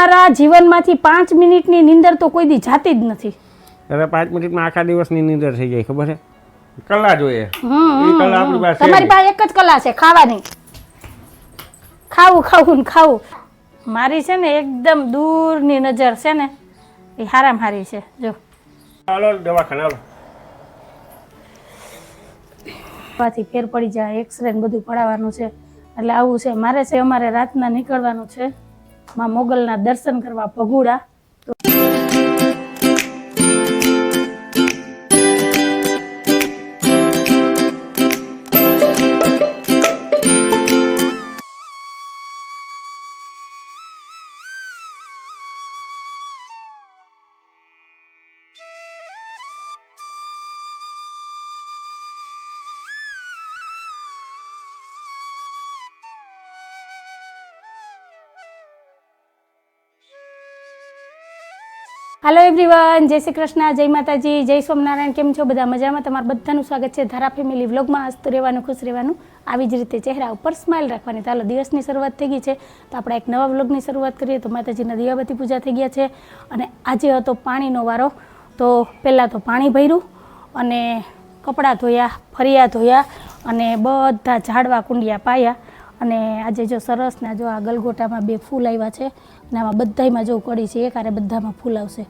મારા જીવનમાંથી પાંચ મિનિટની નીંદર તો કોઈ દી જાતી જ નથી. અરે પાંચ મિનિટમાં આખા દિવસની નીંદર થઈ જાય ખબર છે કલા જોઈએ. એ કલા આપણી પાસે તમારી પાસે એક જ કલા છે ખાવાની. ખાવું ખાવું ને ખાવું. મારી છે ને એકદમ દૂરની નજર છે ને એ હારામ હારી છે જો. હાલો દવાખાને હાલો. પાછી ફેર પડી જાય એક્સરે ને બધું પડાવવાનું છે. એટલે આવું છે મારે છે અમારે રાતના નીકળવાનું છે. માં મોગલના દર્શન કરવા ભગુડા. એવરીવન જય શ્રી કૃષ્ણ, જય માતાજી, જય સ્વામિનારાયણ. કેમ છો? બધા મજામાં? તમારું બધાનું સ્વાગત છે ધારા ફેમિલી વ્લોગમાં. હસતું રહેવાનું, ખુશ રહેવાનું, આવી જ રીતે ચહેરા ઉપર સ્માઇલ રાખવાની. ચાલો દિવસની શરૂઆત થઈ ગઈ છે. તો આપણે એક નવા વ્લોગની શરૂઆત કરીએ. તો માતાજીના દિવાબતી પૂજા થઈ ગયા છે. અને આજે હતો પાણીનો વારો. તો પહેલાં તો પાણી ભર્યું અને કપડાં ધોયા, ફરિયા ધોયા અને બધા ઝાડવા કુંડિયા પાયા. અને આજે જો સરસ ને જો આ ગલગોટામાં બે ફૂલ આવ્યા છે. અને આમાં બધાયમાં જો કડી છે, એક આરે બધામાં ફૂલ આવશે.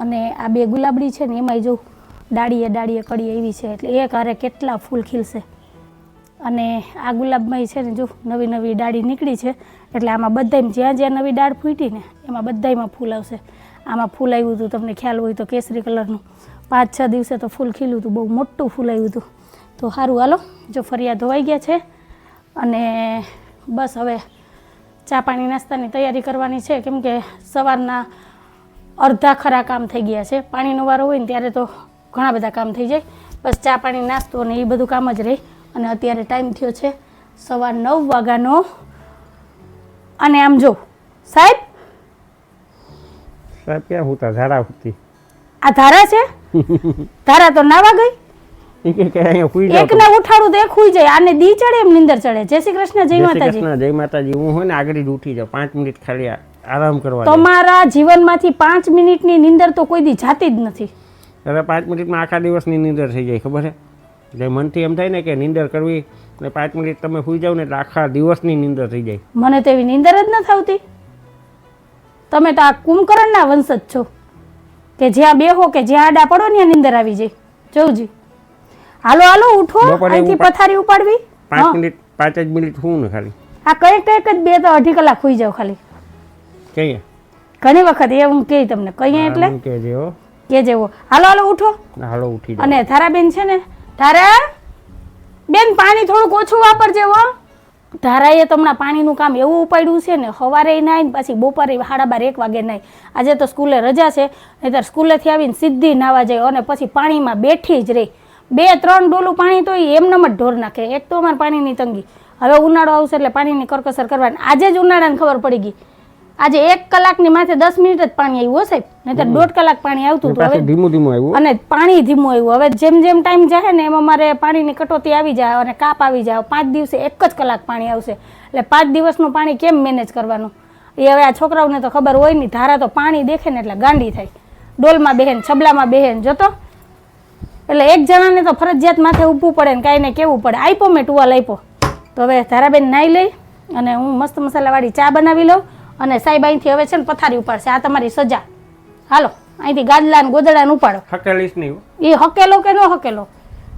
અને આ બે ગુલાબડી છે ને, એમાંય જો ડાળીએ ડાળીએ કડી આવી છે, એટલે એક હારે કેટલા ફૂલ ખીલશે. અને આ ગુલાબમાં છે ને, જો નવી નવી ડાળી નીકળી છે, એટલે આમાં બધાય જ્યાં જ્યાં નવી ડાળ ફૂટી ને, એમાં બધાયમાં ફૂલ આવશે. આમાં ફૂલ આવ્યું હતું, તમને ખ્યાલ હોય તો કેસરી કલરનું. પાંચ છ દિવસે તો ફૂલ ખીલ્યું હતું, બહુ મોટું ફૂલ આવ્યું હતું. તો સારું હાલો, જો ફરિયાદ ધોવાઈ ગયા છે, અને બસ હવે ચા પાણી નાસ્તાની તૈયારી કરવાની છે. કેમ કે સવારના અડધા ખરા કામ થઈ ગયા છે. પાણીનો વારો હોય ને ત્યારે તો ઘણા બધા કામ થઈ જાય. બસ ચા પાણી નાસ્તો ને એ બધું કામ જ રહે. અને અત્યારે ટાઈમ થયો છે સવાર નવ વાગ્યાનો. અને આમ જો સાહેબ? સાહેબ ક્યાં હુતા ધારા હુતી. આ ધારા છે? ધારા તો નાવા ગઈ? એ કે કે અહીંયા સુઈ જાઓ એક ને ઉઠાડું તો એક હુઈ જાય. આને દી ચડે એમ નિંદર ચડે. જય શ્રી કૃષ્ણ જય માતાજી. જય માતાજી. હું હોય ને આગળ ઉઠી જાઉં. પાંચ મિનિટ ખાલી આરામ કરવા તમારા જીવનમાંથી પાંચ મિનિટની નિંદર તો કોઈ દી જાતી જ નથી. અરે પાંચ મિનિટમાં આખા દિવસની નીંદર થઈ જાય ખબર છે? એટલે મનથી એમ થાય ને કે નીંદર કરવી ને પાંચ મિનિટ તમે સુઈ જાવ ને એટલે આખા દિવસની નીંદર થઈ જાય. મને તો એવી નીંદર જ ન આવતી. તમે તો આ કુંભકર્ણના વંશજ છો કે જ્યાં બેહો કે જ્યાં આડા પડો ને ત્યાં નીંદર આવી જાય. જોઉજી હાલો હાલો ઉઠો અહીંથી પથારી ઉપાડવી. પાંચ મિનિટ પાંચ જ મિનિટ હું ને ખાલી? આ કઈ કંઈક જ બે તો અઢી કલાક સુઈ જાવ ખાલી. કહીએ? ઘણી વખત એ હું કહી તમને. કહીએ એટલે? કે જેવો કે જેવો હાલો હાલો ઉઠો. હાલો ઉઠી અને ધારાબેન છે ને ધારા બેન પાણી થોડુંક ઓછું વાપરજે હો. ધારાએ હમણાં પાણીનું કામ એવું ઉપાડ્યું છે ને સવારે નાય ને પાછી બપોરે સાડા બાર એક વાગે નાય આજે તો સ્કૂલે રજા છે નહીતર સ્કૂલેથી આવીને સીધી નાવા જાય અને પછી પાણીમાં બેઠી જ રહી. બે ત્રણ ડોલું પાણી તો એમનેમ જ ઢોર નાખે. એક તો અમારે પાણીની તંગી. હવે ઉનાળો આવશે એટલે પાણીની કરકસર કરવાની. આજે જ ઉનાળાને ખબર પડી ગઈ. આજે એક કલાકની માથે દસ મિનિટ જ પાણી આવ્યું હો સાહેબ. તો દોઢ કલાક પાણી આવતું હતું. હવે ધીમું ધીમું આવ્યું અને પાણી ધીમું આવ્યું. હવે જેમ જેમ ટાઈમ જાય ને એમ અમારે પાણીની કટોતી આવી જાય અને કાપ આવી જાય. પાંચ દિવસે એક જ કલાક પાણી આવશે. એટલે પાંચ દિવસનું પાણી કેમ મેનેજ કરવાનું? એ હવે આ છોકરાઓને તો ખબર હોય નહીં ધારા તો પાણી દેખે ને એટલે ગાંડી થાય. ડોલમાં બેહેન છબલામાં બેહેન જોતો. એટલે એક જણાને તો ફરજિયાત માથે ઊભું પડે ને કાંઈ ને કેવું પડે. આપ્યો મેં ટુવાલ આપ્યો તો હવે ધારાબેન નાઈ લઈ અને હું મસ્ત મસાલાવાળી ચા બનાવી લઉં. અને સાહેબ અહીંથી હવે છે ને પથારી ઉપાડશે. આ તમારી સજા. હાલો અહીંથી ગાદલા ને ગોદડા ને ઉપાડો. હકેલીશ નહીં એ હકેલો કે ન હકેલો?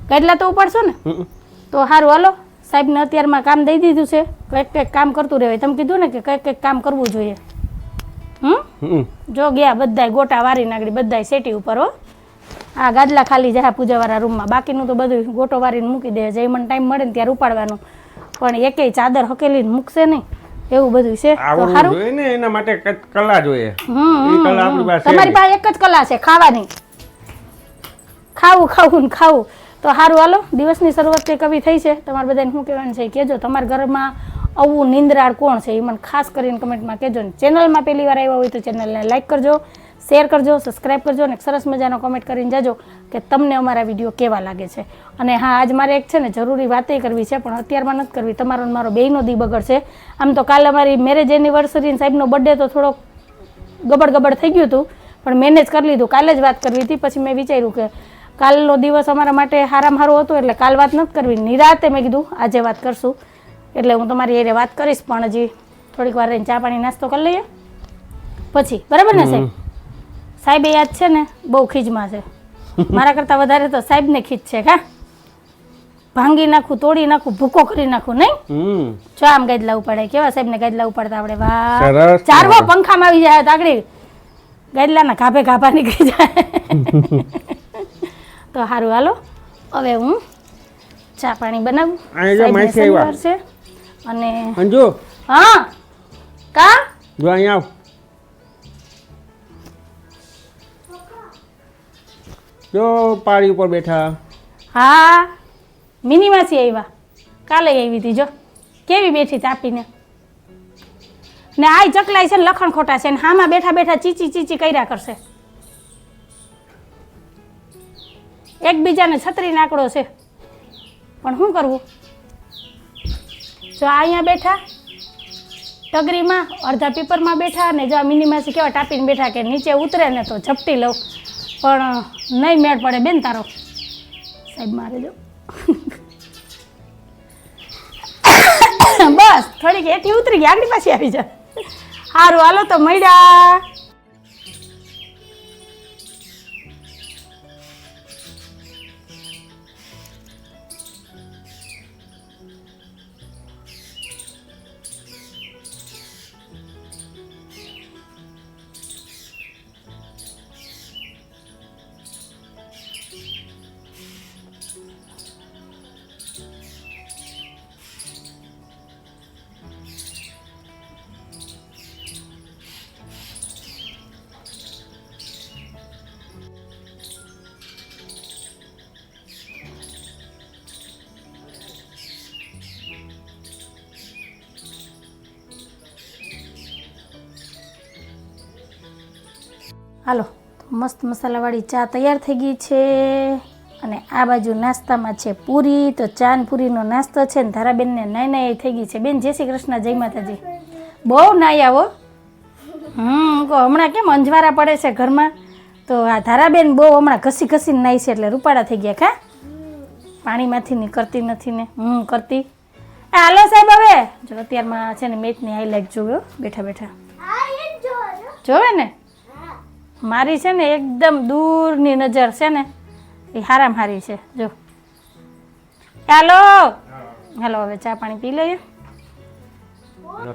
કેટલા તો ઉપાડશો ને? તો સારું હાલો. સાહેબને અત્યારમાં કામ દઈ દીધું છે. કંઈક કંઈક કામ કરતું રહેવાય. તમે કીધું ને કે કંઈક કંઈક કામ કરવું જોઈએ. હમ? હમ. જો ગયા બધાય ગોટા વારી નાખડી બધાય સેટી ઉપર હો. આ ગાદલા ખાલી જાય પૂજાવાળા રૂમમાં. બાકીનું તો બધું ગોટો વારીને મૂકી દે. જે મને ટાઈમ મળે ને ત્યારે ઉપાડવાનું. પણ એકેય ચાદર હકેલીને મૂકશે નહીં. એવું બધું છે? આવડવું જોઈએ ને એના માટે કલા જોઈએ. હમ, કલા આપણી પાસે તમારી પાસે એક જ કલા છે ખાવાની. ખાવું ખાવું ને ખાવું. તો સારું હાલો દિવસની શરૂઆત કંઈક કવિ થઈ છે. તમારે બધાને શું કહેવાનું છે કેજો કહેજો. તમારા ઘરમાં આવું નિંદ્રાળ કોણ છે? એ મને ખાસ કરીને કમેન્ટમાં કહેજો ને. ચેનલમાં પહેલી વાર આવ્યા હોય તો ચેનલને લાઈક કરજો. શેર કરજો સબસ્ક્રાઈબ કરજો અને સરસ મજાનો કોમેન્ટ કરીને જજો કે તમને અમારા વીડિયો કેવા લાગે છે. અને હા, આજ મારે એક છે ને જરૂરી વાતે કરવી છે, પણ અત્યારમાં નથી કરવી. તમારો મારો બેયનો દી બગડશે. આમ તો કાલે અમારી મેરેજ એનિવર્સરી સાહેબનો બર્થડે તો થોડોક ગબડ ગબડ થઈ ગયું હતું, પણ મેનેજ કરી લીધું. કાલે જ વાત કરવી હતી, પછી મેં વિચાર્યું કે કાલનો દિવસ અમારા માટે હારામાં હારો હતો, એટલે કાલ વાત નથી કરવી. નિરાતે મેં કીધું, આજે વાત કરશું. એટલે હું તમારી એ વાત કરીશ, પણ હજી થોડીક વાર રહીને ચા પાણી નાસ્તો કરી લઈએ. પછી, બરાબર ને સાહેબ? સાહેબ એ યાદ છે ને? બહુ ખીજમાં છે. મારા કરતાં વધારે તો સાહેબને ખીજ છે કા? ભાંગી નાખું તોડી નાખું ભૂકો કરી નાખું નહીં? જો આમ ગાદલા ઉપાડે કેવા સાહેબને ગાદલા ઉપાડતા આપણે વાહ. ચારવો પંખામાં આવી જાય તાગડી. ગાદલાના ગાભે ગાભા નીકળી જાય. તો સારું હાલો. હવે હું ચા પાણી બનાવું. જો છે. અને અંજુ હા કા? જો અહીંયા આવ. જો પાળી ઉપર બેઠા. હા મિનિમાસી આવ્યા કાલે આવી હતી જો. કેવી બેઠી તાપીને ને આય ચકલાય છે ને લખણ ખોટા છે ને હામાં બેઠા બેઠા ચીચી ચીચી કર્યા કરશે. એકબીજાને છત્રી નાકડો છે. પણ શું કરવું? જો અહીંયા બેઠા, ટગરીમાં, અડધા પીપરમાં બેઠા ને જો આ મિનિમાસી કેવા ટાપીને બેઠા કે નીચે ઉતરે ને તો ઝપટી લઉં. પણ નહીં મેળ પડે બેન તારો. સાહેબ, મારે જો બસ, થોડીક એથી ઉતરી ગઈ, આગળ પાછી આવી જા. સારું હાલો તો મળ્યા. હાલો મસ્ત મસાલાવાળી ચા તૈયાર થઈ ગઈ છે. અને આ બાજુ નાસ્તામાં છે પૂરી તો ચા ને પૂરીનો નાસ્તો છે ને ધારાબેનને નાઈ નાઈ થઈ ગઈ છે. બેન જય શ્રી કૃષ્ણ જય માતાજી. બહુ નાઈ આવો. હમ કહો હમણાં કેમ અંજવારા પડે છે ઘરમાં? તો આ ધારાબેન બહુ હમણાં ઘસી ઘસીને નાઈ છે એટલે રૂપાળા થઈ ગયા ખા પાણીમાંથી નીકળતી નથી ને. હું કરતી. હાલો સાહેબ હવે. જો અત્યારમાં છે ને મેચની હાઈલાઇટ જોયો બેઠા બેઠા. જોવે ને? મારી છે ને એકદમ દૂરની નજર છે ને એ હારામ હારી છે જો. હેલો. હાલો હવે ચા પાણી પી લઈએ.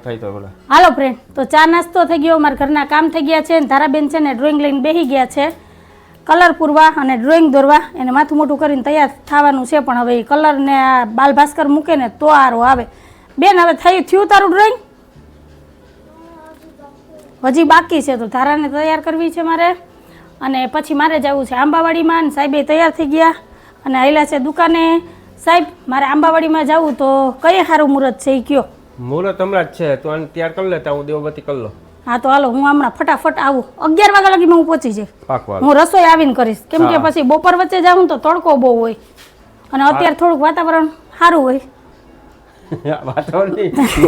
થાય હાલો ફ્રેન્ડ તો ચા નાસ્તો થઈ ગયો મારા ઘરના કામ થઈ ગયા છે ધારાબેન છે ને ડ્રોઈંગ લઈને બેસી ગયા છે. કલર પૂરવા અને ડ્રોઈંગ દોરવા એને માથું મોટું કરીને તૈયાર થવાનું છે પણ હવે એ કલર ને આ બાલ ભાસ્કર મૂકે ને તો આરો આવે. બેન હવે થઈ થયું તારું ડ્રોઈંગ હજી બાકી છે તો ધારાને તૈયાર કરવી છે મારે. અને પછી મારે જવું છે આંબાવાડીમાં અને સાહેબે તૈયાર થઈ ગયા. અને આવેલા છે દુકાને. સાહેબ મારે આંબાવાડીમાં જવું તો કઈ સારું મુહૂર્ત છે એ કયો? મુહૂર્ત હમણાં જ છે. તો આને તૈયાર કરી લેતા હું દેવબત્તી કરી લો હા તો હાલો હું હમણાં ફટાફટ આવું. અગિયાર વાગ્યા લગીમાં હું પહોંચી જઈશ. હું રસોઈ આવીને કરીશ. કેમ કે પછી બપોર વચ્ચે જાઉં તો તડકો બહુ હોય. અને અત્યારે થોડુંક વાતાવરણ સારું હોય. વાતાવરણ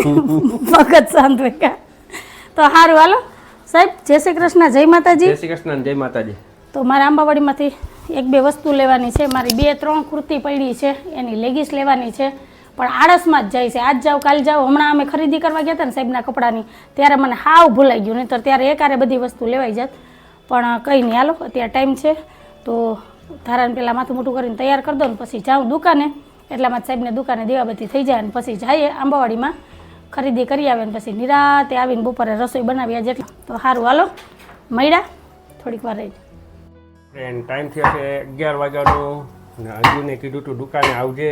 મગજ શાંત હોય. તો સારું હાલો. સાહેબ જય શ્રી કૃષ્ણ જય માતાજી. જય શ્રી કૃષ્ણ જય માતાજી. તો મારે આંબાવાડીમાંથી એક બે વસ્તુ લેવાની છે. મારી બે ત્રણ કુર્તી પડી છે એની લેગીસ લેવાની છે પણ આળસમાં જ જાય છે. આજ જાઓ કાલ જાઓ. હમણાં અમે ખરીદી કરવા ગયા હતા ને સાહેબના કપડાની ત્યારે મને હાવ ભૂલાઈ ગયું. નહીં તો ત્યારે એકારે બધી વસ્તુ લેવાઈ જાત. પણ કંઈ નહીં હાલો અત્યારે ટાઈમ છે. તો ધારાને પહેલાં માથું મોટું કરીને તૈયાર કરી દો ને પછી જાઉં દુકાને. એટલામાં સાહેબને દુકાને દેવા બધી થઈ જાય અને પછી જઈએ આંબાવાડીમાં. ખરીદી કરી આવે ને પછી નિરાતે આવીને બપોરે રસોઈ બનાવી આજે એટલે તો સારું, હાલો. મળ્યા? થોડીક વાર રહી ફ્રેન્ડ ટાઈમ થયો છે અગિયાર વાગ્યાનો. ને અર્જુને કીધું તું દુકાને આવજે.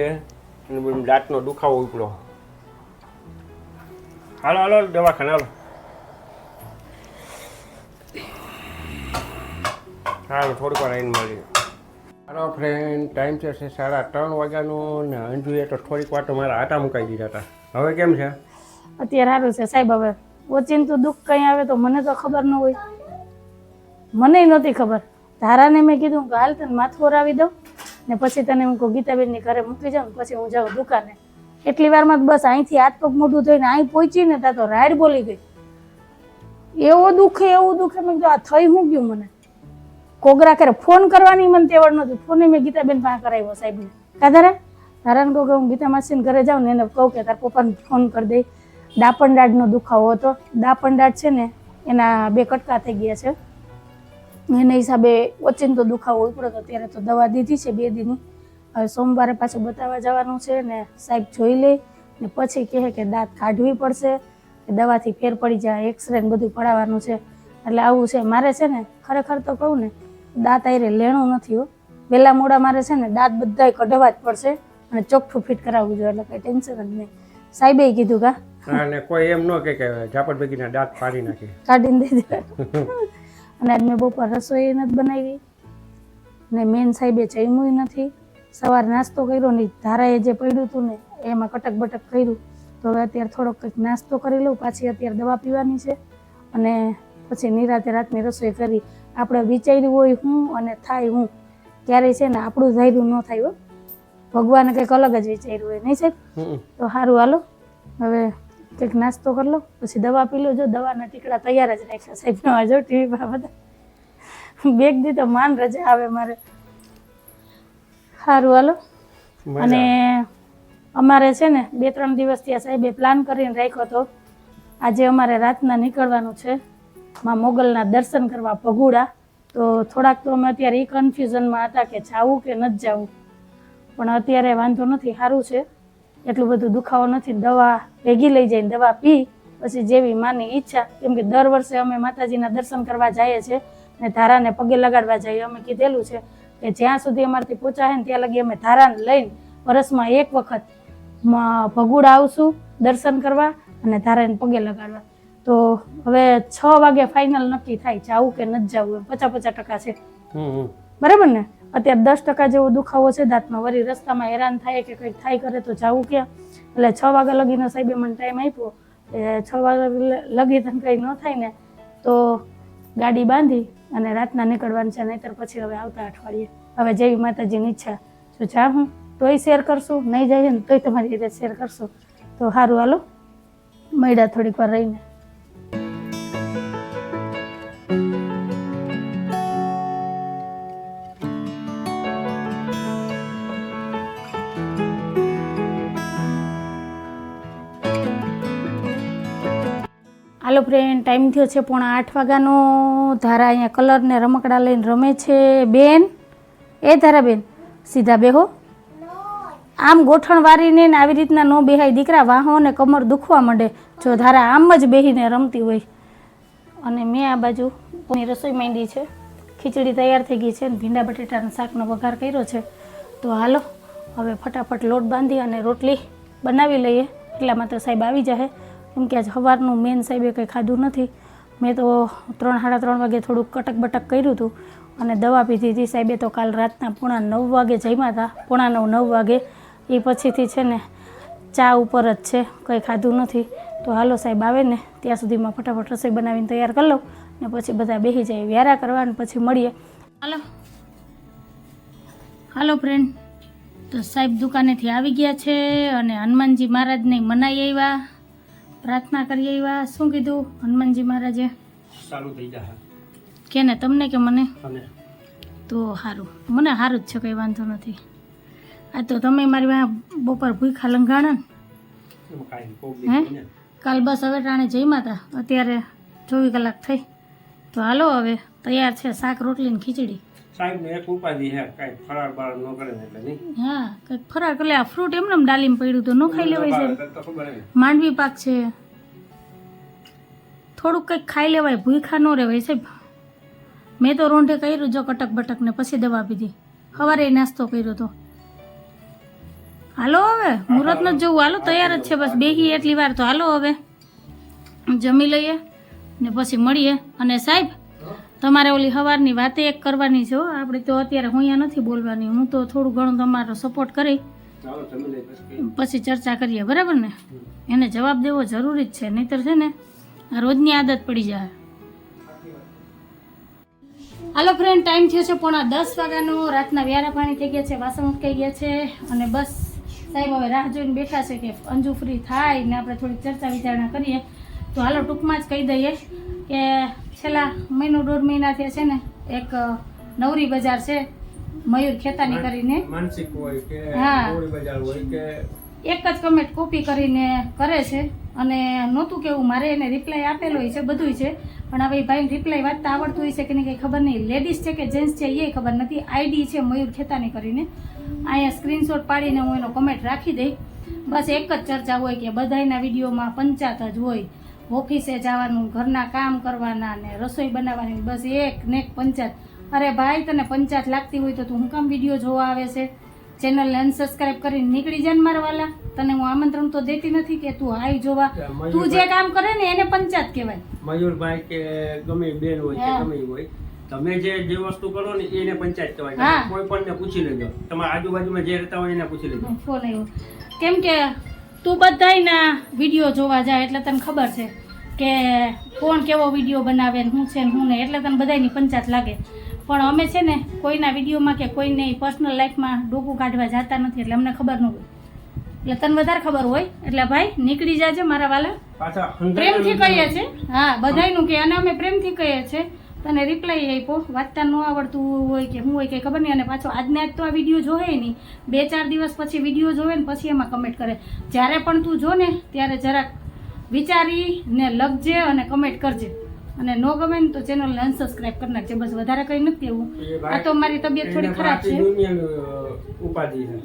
અને દાંતનો દુખાવો ઉપડો. હાલો હાલો, દવાખાને હાલો. હાલો, થોડીક વાર આવીને મળી હાલો ફ્રેન્ડ ટાઈમ થયો છે સાડા ત્રણ વાગ્યાનો. ને અંજુએ તો થોડીક વાર તો મારા આટા મુકાઈ દીધા હતા. હવે કેમ છે? અત્યારે સારું છે. સાહેબ, હવે ઓચિંતું દુઃખ કંઈ આવે તો મને તો ખબર ન હોય. મને નહોતી ખબર. ધારાને મેં કીધું કે હાલ તને માથું ઓરાવી દઉં ને પછી તને હું કહું ગીતાબેનની ઘરે મૂકી જાઉં પછી હું જાઉં દુકાને. એટલી વારમાં બસ અહીંથી હાથ પગ મોઢું ધોઈને અહીં પહોંચી ને તો રાઈડ બોલી ગઈ. એવો દુઃખે એવું દુઃખે મેં કીધું, આ થઈ હું ગયું મને? કોગરા કરે ફોન કરવાની મને તેવડ નથી ફોને મેં ગીતાબેન પાસે કરાવ્યો સાહેબને. કાધારે તારાને કહું કે હું ગીતા માસીને ઘરે જાઉં ને એને કહું કે તાર પપ્પાને ફોન કરી દઈ દાપણ દાઢનો દુખાવો હતો. દાપણ દાઢ છે ને, એના બે કટકા થઈ ગયા છે. એના હિસાબે ઓચિંતો દુખાવો ઉપડ્યો તો ત્યારે તો દવા દીધી છે બે દીની. હવે સોમવારે પાછું બતાવવા જવાનું છે ને, સાહેબ જોઈ લે ને પછી કહે કે દાંત કાઢવી પડશે દવાથી ફેર પડી જાય એક્સરે ને બધું પડાવવાનું છે. એટલે આવું છે. મારે છે ને, ખરેખર તો કહું ને, દાંત આયરે લેણું નથી હો. વહેલા મોડા મારે છે ને, દાંત બધાય કઢવા જ પડશે અને ચોખ્ખું ફિટ કરાવવું જોઈએ, એટલે કંઈ ટેન્શન જ નહીં. સાહેબે કીધું કા અને કોઈ એમ ન કે કે ઝાપડ ભેગીના દાંત પાડી નાખી. કાઢીને દે. અને આજ મેં બપોર રસોઈ નથી બનાવી. ને મેન સાહેબે જમ્યું નથી. સવારે નાસ્તો કર્યો ને ધારાએ જે પડ્યું હતું ને એમાં કટક બટક કર્યું. તો હવે અત્યારે થોડોક કંઈક નાસ્તો કરી લઉં પાછી અત્યારે દવા પીવાની છે. અને પછી નિરાતે રાતની રસોઈ કરી. આપણે વિચાર્યું હોય હું અને થાય હું. ક્યારેય છે ને આપણું ધાર્યું ન થાય હો. ભગવાને કંઈક અલગ જ વિચાર્યું હોય નહીં સાહેબ? તો સારું હાલો. હવે કંઈક નાસ્તો કરી લો પછી દવા પી લો. જો દવાના ટીકડા તૈયાર જ રાખ્યા સાહેબ નવા જો ટીવી બધા. બેગ દી તો માન રજા આવે મારે. સારું હાલો. અને અમારે છે ને બે ત્રણ દિવસથી આ સાહેબે પ્લાન કરીને રાખ્યો હતો આજે અમારે રાતના નીકળવાનું છે. માં મોગલના દર્શન કરવા ભગુડા તો થોડાક તો અમે અત્યારે એ કન્ફ્યુઝનમાં હતા કે જાવું કે નથી જવું. પણ અત્યારે વાંધો નથી સારું છે. એટલું બધું દુખાવો નથી દવા ભેગી લઈ જઈને દવા પી પછી જેવી માની ઈચ્છા કેમ કે દર વર્ષે અમે માતાજીના દર્શન કરવા જઈએ છીએ ને ધારાને પગે લગાડવા જઈએ અમે કીધેલું છે કે જ્યાં સુધી અમારથી પહોંચાય ને ત્યાં લગી અમે ધારાને લઈને વર્ષમાં એક વખત ભગુડ આવશું દર્શન કરવા અને ધારાને પગે લગાડવા. તો હવે છ વાગે ફાઇનલ નક્કી થાય જાવું કે નથી જવું પચાસ પચાસ ટકા છે. બરાબર ને? અત્યારે દસ ટકા જેવો દુખાવો છે, દાંતમાં વળી રસ્તામાં હેરાન થાય કે કંઈક થાય કરે તો જાવું ક્યાં? એટલે છ વાગ્યા લગીનો સાહેબે મને ટાઈમ આપ્યો એ છ વાગ્યા લગી તને કંઈ ન થાય ને, તો ગાડી બાંધી અને રાતના નીકળવાનું છે, નહીતર પછી હવે આવતા અઠવાડિયે. હવે જેવી માતાજીની ઈચ્છા. જો જા હું? તોય શેર કરશું, નહીં જાય ને તોય તમારી રીતે શેર કરશું. તો સારું હાલો. મળ્યા થોડીક વાર રહીને. હાલો ફ્રેન્ડ ટાઈમ થયો છે પોણા આઠ વાગ્યાનો. ધારા અહીંયા કલરને રમકડા લઈને રમે છે બેન. એ ધારા બેન, સીધા બેહો. આમ ગોઠણ વારીને આવી રીતના ન બેહાય દીકરા, વાહો ને કમર દુખવા માંડે. જો ધારા આમ જ બેહીને રમતી હોય. અને મેં આ બાજુ પોની રસોઈ માંડી છે. ખીચડી તૈયાર થઈ ગઈ છે અને ભીંડા, બટેટાના શાકનો વઘાર કર્યો છે. તો હાલો, હવે ફટાફટ લોટ બાંધી અને રોટલી બનાવી લઈએ. એટલામાં તો સાહેબ આવી જશે કેમ કે આજ સવારનું મેન સાહેબે કંઈ ખાધું નથી. મેં તો ત્રણ, સાડા ત્રણ વાગે થોડુંક કટક બટક કર્યું હતું અને દવા પીધી હતી. સાહેબે તો કાલ રાતના પોણા નવ વાગે જમ્યા હતા. પોણા નવ નવ વાગે. એ પછીથી છે ને ચા ઉપર જ છે, કંઈ ખાધું નથી. તો હાલો સાહેબ આવે ને, ત્યાં સુધીમાં ફટાફટ રસોઈ બનાવીને તૈયાર કરી લઉં ને પછી બધા બેસી જાય. વ્યારા કરવા ને પછી મળીએ. હાલો. હાલો ફ્રેન્ડ તો સાહેબ દુકાનેથી આવી ગયા છે અને હનુમાનજી મહારાજને મનાઈ આવ્યા. પ્રાર્થના કરીએ એવા શું કીધું હનુમાનજી મહારાજે? સારું થઈ જાય કે ને તમને કે મને? તો સારું મને સારું જ છે કંઈ વાંધો નથી. આ તો તમે મારી વાંહે બપોર ભૂખા લંઘાણા ને? હે? કાલ બસ હવે ટાણે જઈમાં હતા અત્યારે ચોવીસ કલાક થઈ. તો હાલો હવે તૈયાર છે શાક રોટલી ને ખીચડી. સાહેબને એક ઉપાધિ હે કાંઈ ફરાર બાર ન કરે એટલે નહીં? હા કંઈક ફરાર એટલે આ ફ્રૂટ એમને એમ ડાલીમ પડ્યું તો ન ખાઈ લેવાય છે. માંડવી પાક છે. થોડુંક કંઈક ખાઈ લેવાય ભૂખા ન રહેવાય સાહેબ. મેં તો રોંઢે કર્યું જો કટક બટક ને પછી દવા પીધી. સવારે નાસ્તો કર્યો તો. હાલો હવે મુહૂર્ત ન જવું. હાલો તૈયાર જ છે બસ. બેહી એટલી વાર તો હાલો હવે. જમી લઈએ ને પછી મળીએ. અને સાહેબ તમારે ઓલી સવારની વાતે એક કરવાની છે આપણે તો અત્યારે હું અહીંયા નથી બોલવાની. હું તો થોડું ઘણું તમારો સપોર્ટ કરી. પછી ચર્ચા કરીએ બરાબર ને? એને જવાબ દેવો જરૂરી જ છે. નહીતર છે ને આ રોજની આદત પડી જાય. હાલો ફ્રેન્ડ ટાઈમ થયો છે પોણા દસ વાગ્યાનો. રાતના વ્યારા પાણી થઈ ગયા છે વાસણ ઉટકાઈ ગયા છે. અને બસ સાહેબ હવે રાહ જોઈને બેઠા છે કે અંજુ ફ્રી થાય ને આપણે થોડીક ચર્ચા વિચારણા કરીએ. તો હાલો ટૂંકમાં જ કહી દઈએ કે છેલ્લા મહિનો દોઢ મહિનાથી છે ને એક નવરી બજાર છે મયુર ખેતાની કરીને. માનસિક હોય કે હા. બજાર હોય કે એક જ કમેન્ટ કોપી કરીને કરે છે અને નહોતું કેવું મારે એને રિપ્લાય આપેલો છે બધુંય છે. પણ હવે ભાઈ રિપ્લાય વાંચતા આવડતું હોય છે કે નહીં કંઈ ખબર નહીં. લેડીઝ છે કે જેન્ટ્સ છે એ ખબર નથી. આઈડી છે મયુર ખેતાની કરીને. અહીંયા સ્ક્રીનશોટ પાડીને હું એનો કમેન્ટ રાખી દઈ. બસ એક જ ચર્ચા હોય કે બધાયના વિડીયોમાં પંચાત જ હોય. ઓફિસે જવાનું ઘરના કામ કરવાના ને રસોઈ બનાવવાની બસ એક ને એક પંચાયત. અરે ભાઈ તને પંચાયત લાગતી હોય તો તું હું કામ વીડિયો જોવા આવે છે? ચેનલને અનસબસ્ક્રાઇબ કરીને નીકળી જાય મારવાલા તને હું આમંત્રણ તો દેતી નથી કે તું આવી જોવા. તું જે કામ કરે ને એને પંચાયત કહેવાય. મયુરભાઈ કે ગમે બેન હોય કે ગમે હોય તમે જે જે વસ્તુ કરો ને એને પંચાયત કહેવાય. કોઈ પણ ને પૂછી લેજો. તમારા આજુબાજુમાં જે રહેતા હોય એને પૂછી લેજો. કેમ કે તું બધાયના વીડિયો જોવા જાય એટલે તને ખબર છે કે કોણ કેવો વીડિયો બનાવે ને શું છે ને શું નહીં એટલે તને બધાયની પંચાત લાગે. પણ અમે છે ને કોઈના વિડીયોમાં કે કોઈને પર્સનલ લાઈફમાં ડોકું કાઢવા જતા નથી એટલે અમને ખબર ન હોય. એટલે તને વધારે ખબર હોય એટલે ભાઈ નીકળી જાજે મારા વાલા. પ્રેમથી કહીએ છે. હા બધાયનું કે અને અમે પ્રેમથી કહીએ છે. તને રિપ્લાય આપ્યો? વાંચતા ન આવડતું હોય કે શું હોય કે ખબર નહીં. અને પાછો આજને આજ તો આ વીડિયો જોવે નહીં. બે ચાર દિવસ પછી વીડિયો જોવે ને પછી એમાં કમેન્ટ કરે. જ્યારે પણ તું જો ને ત્યારે જરાક વિચારી ને લખજે અને કમેન્ટ કરજે. અને નો ગમે ને તો ચેનલને અનસબસ્ક્રાઇબ કરી નાખજે. બસ વધારે કંઈ નથી એવું. આ તો મારી તબિયત થોડી ખરાબ છે.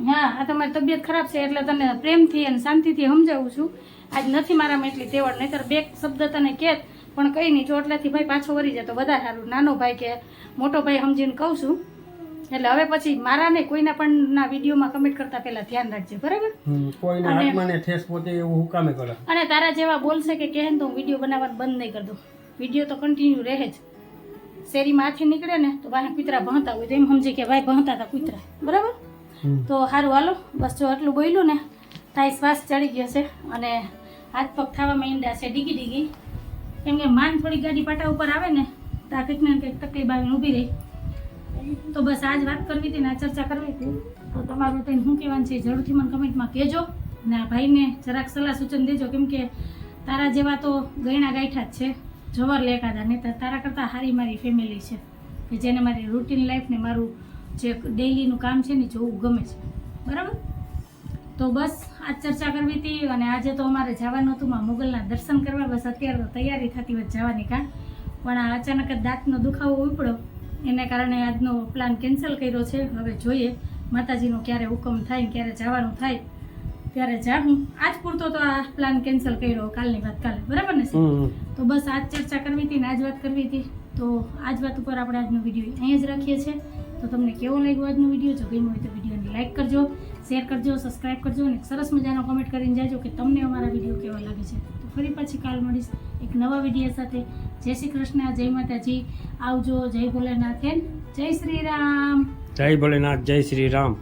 હા આ તો મારી તબિયત ખરાબ છે એટલે તને પ્રેમથી અને શાંતિથી સમજાવું છું. આજ નથી મારામાં એટલી તેવડ નહીતર બે શબ્દ તને કહેત પણ કંઈ નહીં ચોટલાથી ભાઈ પાછો વરી જાય તો વધારે સારું. નાનો ભાઈ કે મોટો ભાઈ સમજીને કહું છું. એટલે હવે પછી મારા ને કોઈના પણ ના વિડીયોમાં કમેન્ટ કરતા પહેલા ધ્યાન રાખજે બરાબર? કોઈના અને- ઠેસ પોતે એવું હું કરે? અને તારા જેવા બોલશે કે કહે તો હું વીડિયો બનાવવાનું બંધ નહીં કરી દઉં. વીડિયો તો કન્ટિન્યુ રહે જ. શેરીમાં હાથી નીકળે ને તો વાહે કૂતરા ભણતા હોય તો એમ સમજી કે ભાઈ ભણતા હતા કૂતરા બરાબર? તો સારું હાલો. બસ જો આટલું બોલ્યું ને તાઈ શ્વાસ ચડી ગયો છે અને હાથ પગ થવામાં ઈંડા છે ડીગી ડીગી. કેમ કે માન થોડી ગાડી પાટા ઉપર આવે ને, તો આ કંઈક ને કંઈક તકલીફ આવીને ઊભી રહી. તો બસ આજ વાત કરવી હતી ને, આ ચર્ચા કરવી હતી. તો તમારું કંઈ શું કહેવાનું છે જરૂરથી મને કમેન્ટમાં કહેજો ને આ ભાઈને જરાક સલાહ સૂચન દેજો, કેમ કે તારા જેવા તો ગયણા ગાંઠા જ છે, જવર લેખાતા નહીં તારા કરતાં સારી મારી ફેમિલી છે, કે જેને મારી રૂટીન લાઈફને મારું જે ડેઈલીનું કામ છે ને જોવું ગમે છે. બરાબર? તો બસ આ ચર્ચા કરવી હતી અને આજે તો અમારે જવાનું હતું માં મુગલના દર્શન કરવા. બસ અત્યારે તો તૈયારી થતી હોય જવાની કાં. પણ આ અચાનક જ દાંતનો દુખાવો ઉપડ્યો. એને કારણે આજનો પ્લાન કેન્સલ કર્યો છે. હવે જોઈએ માતાજીનો ક્યારે હુકમ થાય ને ક્યારે જવાનું થાય. ત્યારે જાઉં આજ પૂરતો તો આ પ્લાન કેન્સલ કર્યો કાલની વાત કાલે. બરાબર ને તો બસ આજ ચર્ચા કરવી હતી ને આજ વાત કરવી હતી. તો આજ વાત ઉપર આપણે આજનો વીડિયો અહીંયા જ રાખીએ છીએ. તો તમને કેવો લાગ્યો આજનો વીડિયો? જો ગમ્યો હોય તો વિડીયોને લાઈક કરજો શેર કરજો સબસ્ક્રાઈબ કરજો અને સરસ મજાનો કમેન્ટ કરીને જાજો કે તમને અમારા વીડિયો કેવા લાગે છે. તો ફરી પાછી કાલ મળીશ એક નવા વીડિયો સાથે. જય શ્રી કૃષ્ણ, જય માતાજી. આવજો, જય ભોલેનાથ જય શ્રી રામ. જય ભોલેનાથ, જય શ્રી રામ.